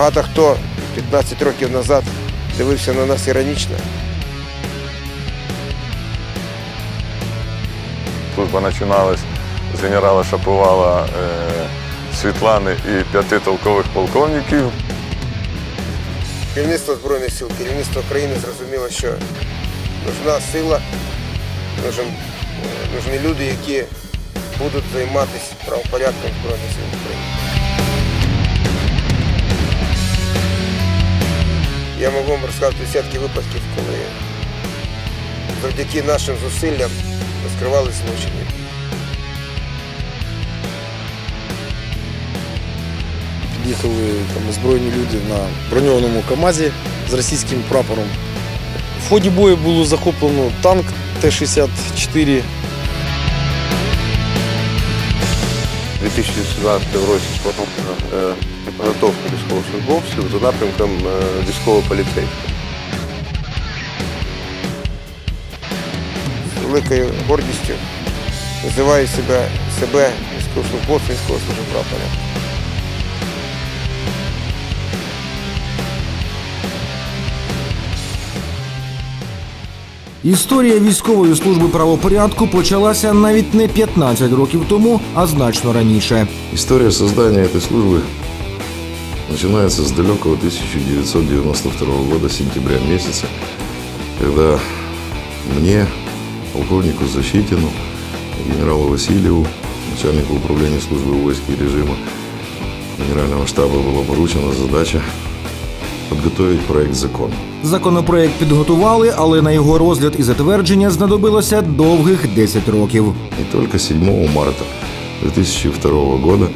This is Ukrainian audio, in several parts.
Багато хто 15 років назад дивився на нас іронічно. Служба починалась з генерала Шаповала е, Світлани і п'яти толкових полковників. Керівництво Збройних сил, керівництво країни зрозуміло, що нужна сила, е, нужні люди, які будуть займатися правопорядком Збройних сил України. Я можу вам розказати десятки випадків, коли завдяки нашим зусиллям розкривали злочини. Під'їхали там озброєні люди на броньованому КАМАЗі з російським прапором. В ході бою було захоплено танк Т-64. У 2017 році спланована е, підготовка військовослужбовців за напрямком е, військово-поліцейського. З великою гордістю називаю себе, себе військовослужбовцем військового Історія військової служби правопорядку почалася навіть не 15 років тому, а значно раніше. История создания этой службы начинается с далекого 1992 года, сентября месяца, когда мне, полковнику Защитину, генералу Васильеву, начальнику управления службы войск и режима Генерального штаба была поручена задача подготовить проект закона. Законопроект підготували, але на його розгляд і затвердження знадобилося довгих 10 років. И только 7 марта 2002 года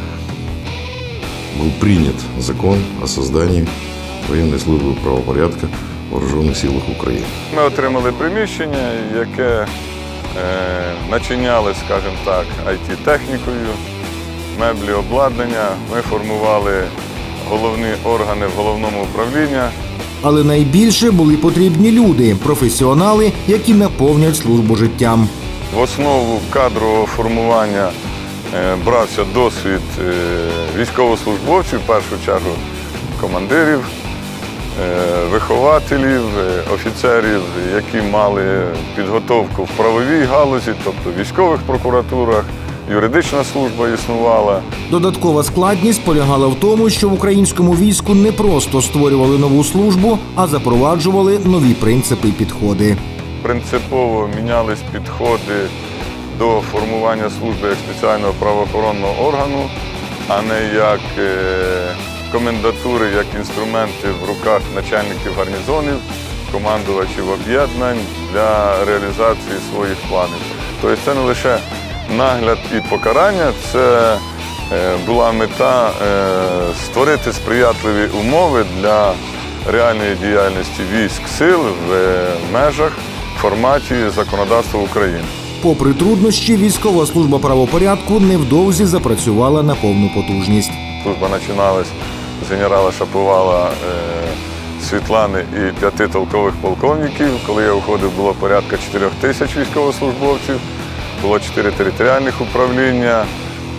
был принят закон о создании военной службы правопорядка в Вооруженных силах Украины. Ми отримали приміщення, яке е, начиняли, скажімо так, IT-технікою, меблі, обладнання. Ми формували головні органи в головному управлінні. Але найбільше були потрібні люди, професіонали, які наповнять службу життям. В основу кадрового формування е, брався досвід е, військовослужбовців, в першу чергу командирів, е, вихователів, офіцерів, які мали підготовку в правовій галузі, тобто військових прокуратурах, юридична служба існувала. Додаткова складність полягала в тому, що в українському війську не просто створювали нову службу, а запроваджували нові принципи і підходи. принципово мінялись підходи до формування служби як спеціального правоохоронного органу, а не як е, комендатури, як інструменти в руках начальників гарнізонів, командувачів об'єднань для реалізації своїх планів. Тобто це не лише нагляд і покарання, це е, була мета е, створити сприятливі умови для реальної діяльності військ сил в е, межах форматі законодавства України. Попри труднощі, військова служба правопорядку невдовзі запрацювала на повну потужність. Служба починалась з генерала Шаповала Світлани і п'яти толкових полковників. Коли я уходив, було порядка 4 тисяч військовослужбовців, було 4 територіальних управління,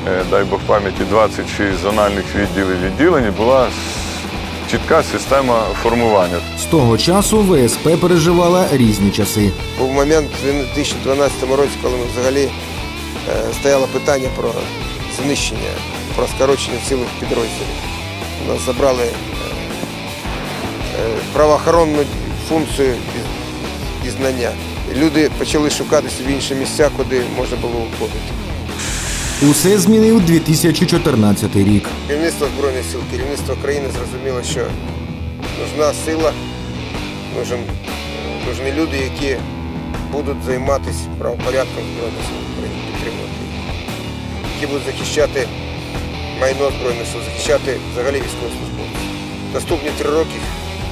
е, дай Бог пам'яті, 26 зональних відділів відділень. Була чітка система формування. З того часу ВСП переживала різні часи. Був момент в 2012 році, коли ми взагалі е, стояло питання про знищення, про скорочення цілих підрозділів. Нас забрали е, правоохоронну функцію і, знання. Люди почали шукати собі інші місця, куди можна було уходити. Усе змінив 2014 рік. Керівництво Збройних сил, керівництво країни зрозуміло, що нужна сила, нужен, нужні люди, які будуть займатися правопорядком Збройних сил України, підтримувати які будуть захищати майно Збройних сил, захищати взагалі військовослужбовців. Наступні три роки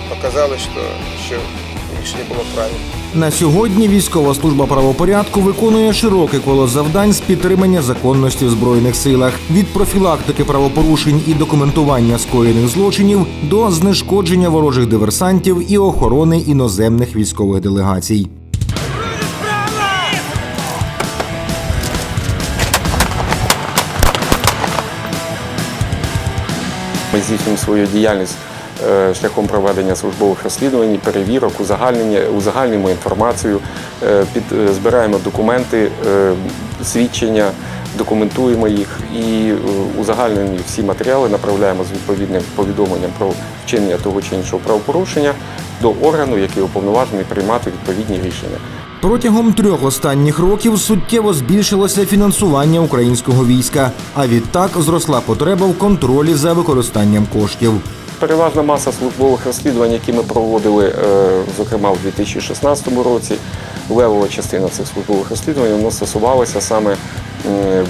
показали, що, що рішення було правильне. На сьогодні військова служба правопорядку виконує широке коло завдань з підтримання законності в збройних силах від профілактики правопорушень і документування скоєних злочинів до знешкодження ворожих диверсантів і охорони іноземних військових делегацій. Ми здійснюємо свою діяльність шляхом проведення службових розслідувань, перевірок, узагальнюємо інформацію, е, під, е, збираємо документи, е, свідчення, документуємо їх і е, узагальнені всі матеріали направляємо з відповідним повідомленням про вчинення того чи іншого правопорушення до органу, який уповноважений приймати відповідні рішення. Протягом трьох останніх років суттєво збільшилося фінансування українського війська, а відтак зросла потреба в контролі за використанням коштів. Переважна маса службових розслідувань, які ми проводили, е, зокрема в 2016 році, левова частина цих службових розслідувань воно стосувалася саме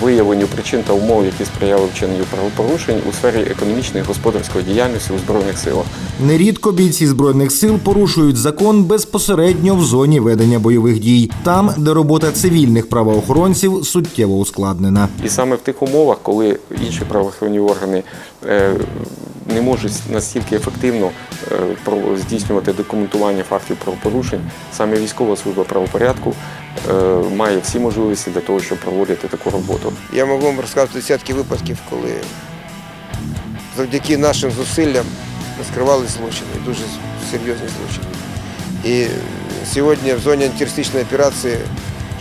виявленню причин та умов, які сприяли вчиненню правопорушень у сфері економічної і господарської діяльності у збройних силах. Нерідко бійці збройних сил порушують закон безпосередньо в зоні ведення бойових дій, там, де робота цивільних правоохоронців суттєво ускладнена. І саме в тих умовах, коли інші правоохоронні органи е, не можуть настільки ефективно е, здійснювати документування фактів правопорушень, саме військова служба правопорядку е, має всі можливості для того, щоб проводити таку роботу. Я можу вам розказати десятки випадків, коли завдяки нашим зусиллям розкривали злочини, дуже серйозні злочини. І сьогодні в зоні антитерористичної операції,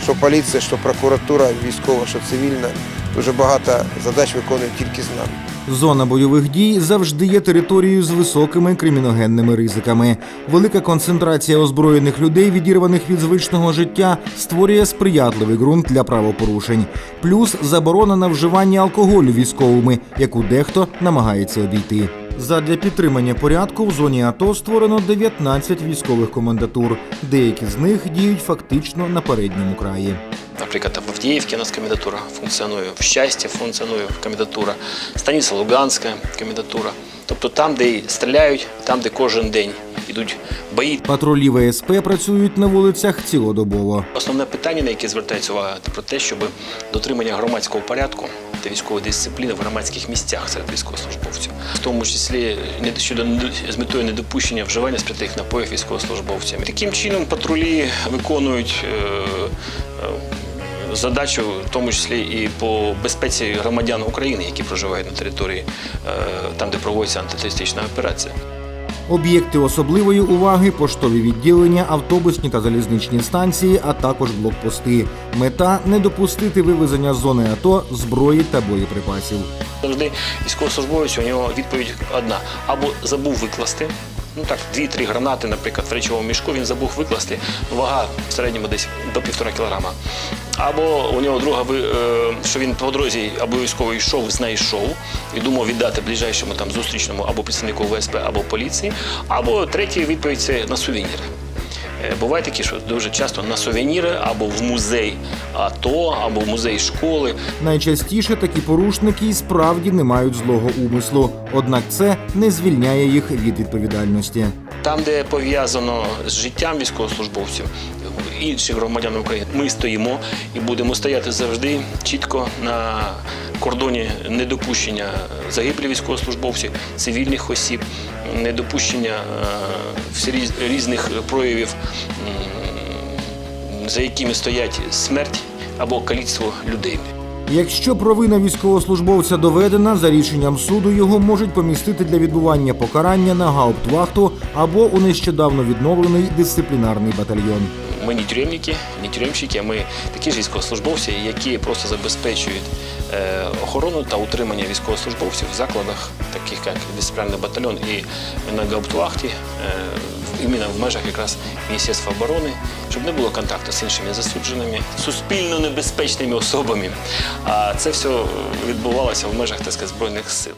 що поліція, що прокуратура військова, що цивільна, дуже багато задач виконують тільки з нами. Зона бойових дій завжди є територією з високими криміногенними ризиками. Велика концентрація озброєних людей, відірваних від звичного життя, створює сприятливий ґрунт для правопорушень. Плюс заборона на вживання алкоголю військовими, яку дехто намагається обійти. Задля підтримання порядку в зоні АТО створено 19 військових комендатур. Деякі з них діють фактично на передньому краї. Наприклад, у нас комендатура функціонує, в Щасті функціонує комендатура, Станиця Луганська комендатура. Тобто там, де і стріляють, там, де кожен день йдуть бої. Патрулі ВСП працюють на вулицях цілодобово. Основне питання, на яке звертається увага, це про те, щоб дотримання громадського порядку та військової дисципліни в громадських місцях серед військовослужбовців, в тому числі щодо з метою недопущення вживання спиртних напоїв військовослужбовцями. Таким чином патрулі виконують е, е, задачу, в тому числі і по безпеці громадян України, які проживають на території е, там, де проводиться антитерористична операція. Об'єкти особливої уваги поштові відділення, автобусні та залізничні станції, а також блокпости. Мета не допустити вивезення з зони АТО зброї та боєприпасів. Завжди військовослужбовець у нього відповідь одна: або забув викласти. Ну так, дві-три гранати, наприклад, в речовому мішку він забув викласти. Ну, вага в середньому десь до півтора кілограма. Або у нього друга е, що він по дорозі обов'язково йшов, знайшов і думав віддати ближайшому там зустрічному або представнику ВСП, або поліції. Або третій відповідь це на сувеніри. Е, Буває такі, що дуже часто на сувеніри або в музей АТО, або в музей школи. Найчастіше такі порушники і справді не мають злого умислу, однак це не звільняє їх від відповідальності. Там, де пов'язано з життям військовослужбовців, інших громадян України, ми стоїмо і будемо стояти завжди чітко на кордоні недопущення загиблих військовослужбовців, цивільних осіб, недопущення е, різних проявів, за якими стоять смерть або каліцтво людей. Якщо провина військовослужбовця доведена, за рішенням суду його можуть помістити для відбування покарання на гауптвахту або у нещодавно відновлений дисциплінарний батальйон. Ми не тюремники, не тюремщики, а ми такі ж військовослужбовці, які просто забезпечують е, охорону та утримання військовослужбовців в закладах, таких як дисциплінарний батальйон і на гауптвахті, е, іменно в межах якраз Міністерства оборони, щоб не було контакту з іншими засудженими, суспільно небезпечними особами. А це все відбувалося в межах так сказати, збройних сил.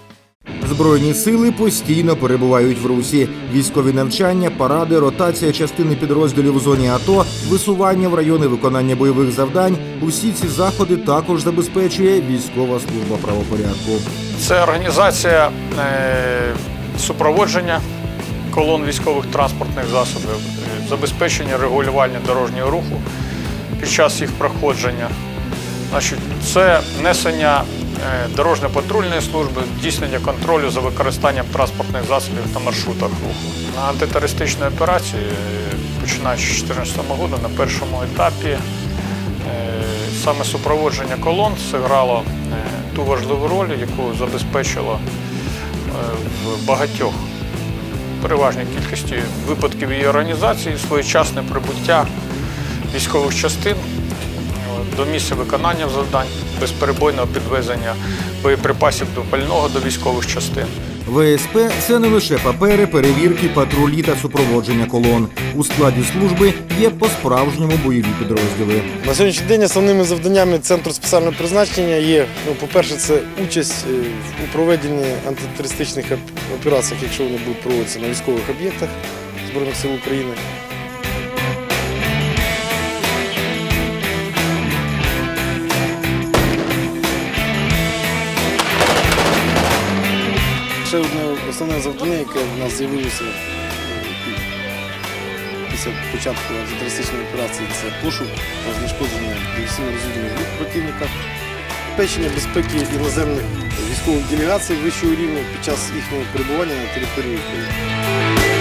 Збройні сили постійно перебувають в русі. Військові навчання, паради, ротація частини підрозділів у зоні АТО, висування в райони виконання бойових завдань. Усі ці заходи також забезпечує військова служба правопорядку. Це організація е, супроводження колон військових транспортних засобів, е, забезпечення регулювання дорожнього руху під час їх проходження. Значить, це несення дорожньо-патрульної служби, здійснення контролю за використанням транспортних засобів та маршрутах руху. На антитерористичній операції, е, починаючи з 2014 року, на першому етапі е, саме супроводження колон зіграло е, ту важливу роль, яку забезпечило е, в багатьох переважній кількості випадків її організації, своєчасне прибуття військових частин е, до місця виконання завдань, безперебойного підвезення боєприпасів до пального до військових частин. ВСП це не лише папери, перевірки, патрулі та супроводження колон. У складі служби є по-справжньому бойові підрозділи. На сьогоднішній день основними завданнями центру спеціального призначення є, ну, по-перше, це участь е, у проведенні антитерористичних оп- операціях, якщо вони будуть проводитися на військових об'єктах Збройних сил України. Ще одне основне завдання, яке в нас з'явилося е, після початку антитерористичної операції, це пошук та знешкодження диверсійно розвідувальних груп противника, забезпечення безпеки іноземних військових делегацій вищого рівня під час їхнього перебування на території України.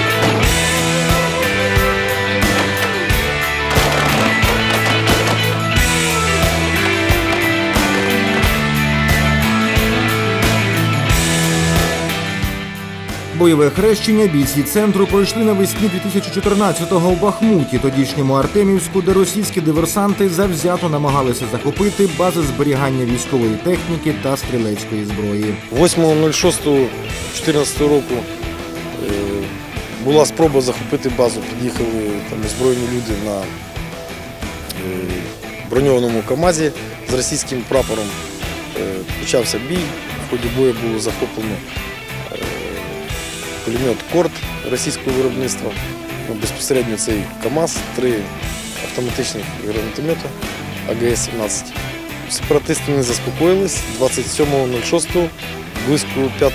Бойове хрещення бійці центру пройшли навесні 2014-го в Бахмуті, тодішньому Артемівську, де російські диверсанти завзято намагалися захопити бази зберігання військової техніки та стрілецької зброї. 8.06.14 року е, була спроба захопити базу. Під'їхали там озброєні люди на е, броньованому КАМАЗі з російським прапором. Е, Почався бій. В ході бою було захоплено пулемет Корт російського виробництва. Ну, безпосередньо цей КАМАЗ, три автоматичних гранатомета АГС-17. Сепаратисти не заспокоїлись. 27.06 близько 5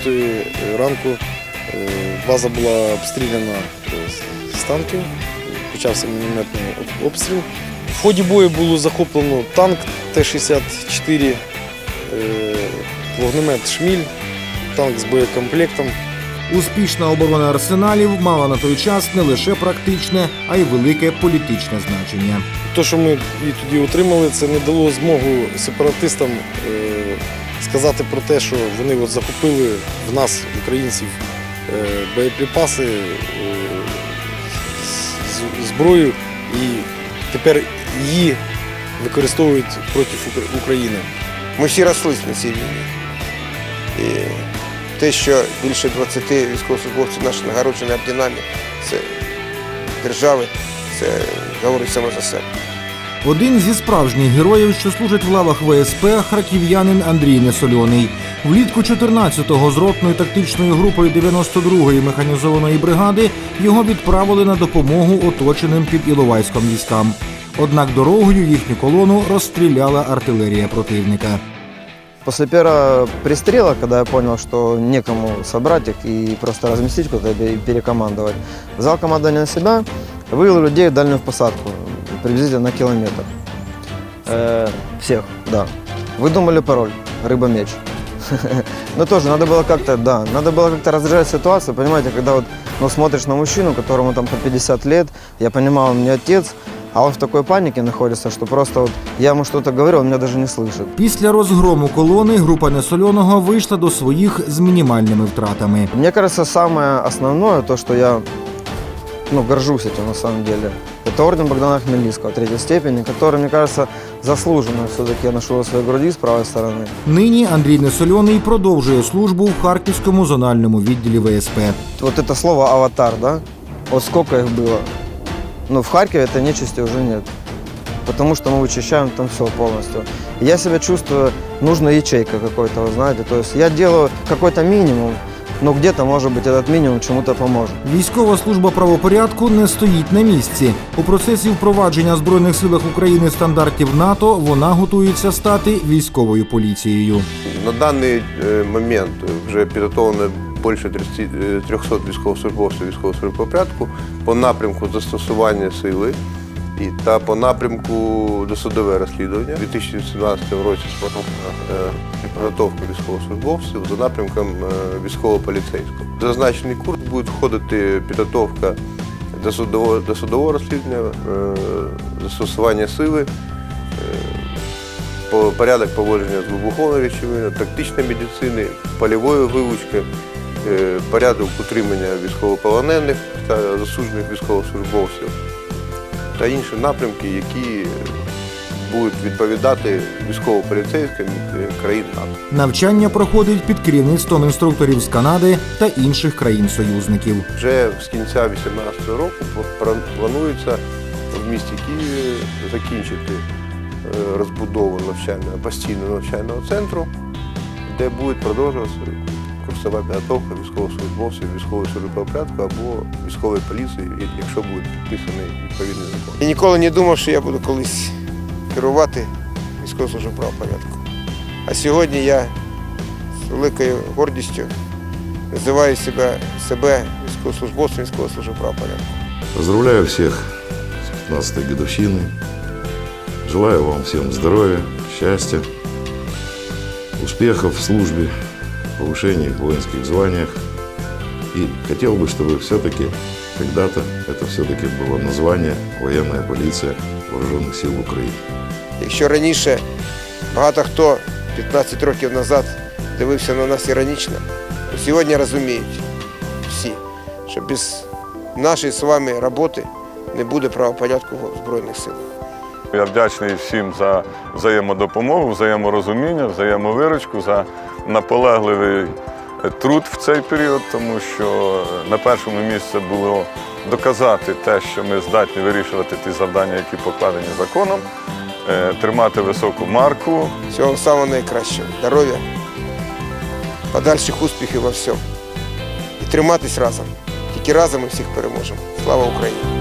ранку е, база була обстріляна е, з- танків, почався мінометний обстріл. В ході бою було захоплено танк Т-64, е, вогнемет Шміль, танк з боєкомплектом. Успішна оборона арсеналів мала на той час не лише практичне, а й велике політичне значення. Те, що ми і тоді отримали, це не дало змогу сепаратистам е, сказати про те, що вони от захопили в нас, українців, е, боєприпаси, е, зброю і тепер її використовують проти України. Ми всі росли на цій війні. Те, що більше 20 військовослужбовців наші нагороджені орденами, це держави, це говорить саме за себе. Один зі справжніх героїв, що служить в лавах ВСП, харків'янин Андрій Несольоний. Влітку 14-го з ротною тактичною групою 92-ї механізованої бригади його відправили на допомогу оточеним під Іловайськом військам. Однак дорогою їхню колону розстріляла артилерія противника. После первого пристрела, когда я понял, что некому собрать их и просто разместить куда-то и перекомандовать, взял командование на себя, вывел людей в дальнюю посадку, приблизительно на километр. Э, всех, да. Выдумали пароль «Рыба-меч». Но тоже надо было как-то, да, надо было как-то разряжать ситуацию, понимаете, когда вот ну, смотришь на мужчину, которому там по 50 лет, я понимал, он не отец, а он в такой панике находится, что просто вот я ему что-то говорю, он меня даже не слышит. Після розгрому колони група Несольоного вийшла до своїх з мінімальними втратами. Мне кажется, самое основное, то, что я ну, горжусь этим на самом деле, это орден Богдана Хмельницкого третьей степени, который, мне кажется, заслуженно все-таки я ношу на своей груди с правой стороны. Нині Андрій Несольоний продовжує службу в Харківському зональному відділі ВСП. Вот это слово «аватар», да? Вот сколько их было? Ну, в Харькове этой нечисти уже нет. Потому что мы вычищаем там все полностью. И я себя чувствую, нужна ячейка какой-то, вы знаете. То есть я делаю какой-то минимум, но где-то, может быть, этот минимум чему-то поможет. Військова служба правопорядку не стоїть на місці. У процесі впровадження в збройних силах України стандартів НАТО вона готується стати військовою поліцією. На даний е, момент вже підготовлено більше 30, е, 300 військовослужбовців військового службового порядку по напрямку застосування сили і та по напрямку досудове розслідування. У 2017 році е, підготовка військовослужбовців за напрямком е, військово-поліцейського. Зазначений курс буде входити підготовка до судового, розслідування, застосування сили, порядок поводження з вибуховою речовиною, тактичної медицини, польової вилучки порядок утримання військовополонених та засуджених військовослужбовців та інші напрямки, які е, будуть відповідати військово-поліцейським е, країн НАТО. Навчання проходить під керівництвом інструкторів з Канади та інших країн-союзників. Вже з кінця 2018 року планується в місті Києві закінчити е, розбудову навчального постійного навчального центру, де буде продовжуватися курсова підготовка військовослужбовців військової служби порядку або військової поліції, якщо буде підписаний відповідний закон. Я ніколи не думав, що я буду колись керувати військовою службою правопорядку. А сьогодні я з великою гордістю називаю себе, себе військовослужбовцем військової служби правопорядку. Поздравляю всех с 15-й годовщиной. Желаю вам всем здоровья, счастья, успехов в службе, повышения в воинских званиях. И хотел бы, чтобы все-таки когда-то это все-таки было название «Военная полиция Вооруженных сил Украины». Якщо раніше багато хто 15 років назад дивився на нас іронічно, то сьогодні розуміють всі, що без нашої з вами роботи не буде правопорядку в Збройних силах. Я вдячний всім за взаємодопомогу, взаєморозуміння, взаємовиручку, за наполегливий труд в цей період, тому що на першому місці було доказати те, що ми здатні вирішувати ті завдання, які покладені законом, е, тримати високу марку, Всього самого найкращого. Здоров'я, подальших успіхів во всьому. І триматись разом. Тільки разом ми всіх переможемо. Слава Україні!